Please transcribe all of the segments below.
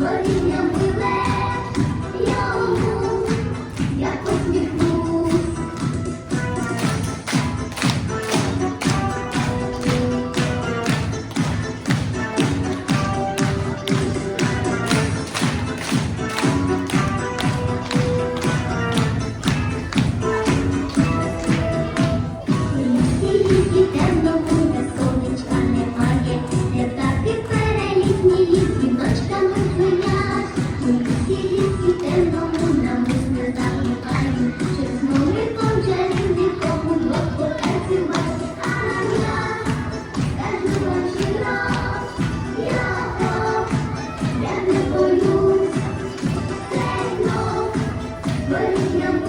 Burn Thank you.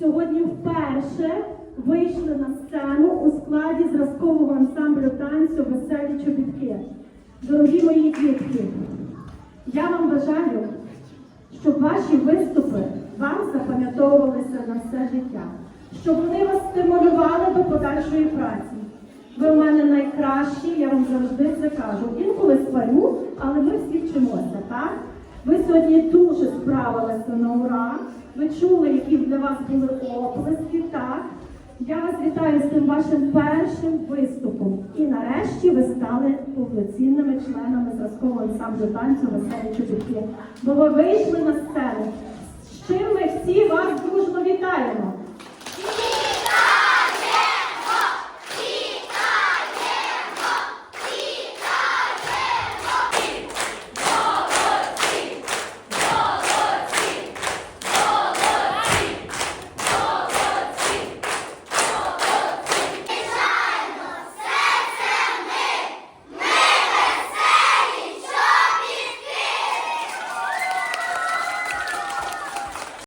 Сьогодні вперше вийшли на сцену у складі зразкового ансамблю танцю Веселі чобітки. Дорогі мої дітки, я вам бажаю, щоб ваші виступи вам запам'ятовувалися на все життя, щоб вони вас стимулювали до подальшої праці. Ви у мене найкращі, я вам завжди це кажу. Інколи сварю, але ми всі вчимося, так? Ви сьогодні дуже справилися на ура. Ви чули, які для вас були оплески. Так, я вас вітаю з цим вашим першим виступом. І нарешті ви стали повноцінними членами зразкового ансамблю танцю «Веселі чобітки». Бо ви вийшли на сцену. З чим ми всі вас дружно вітаємо.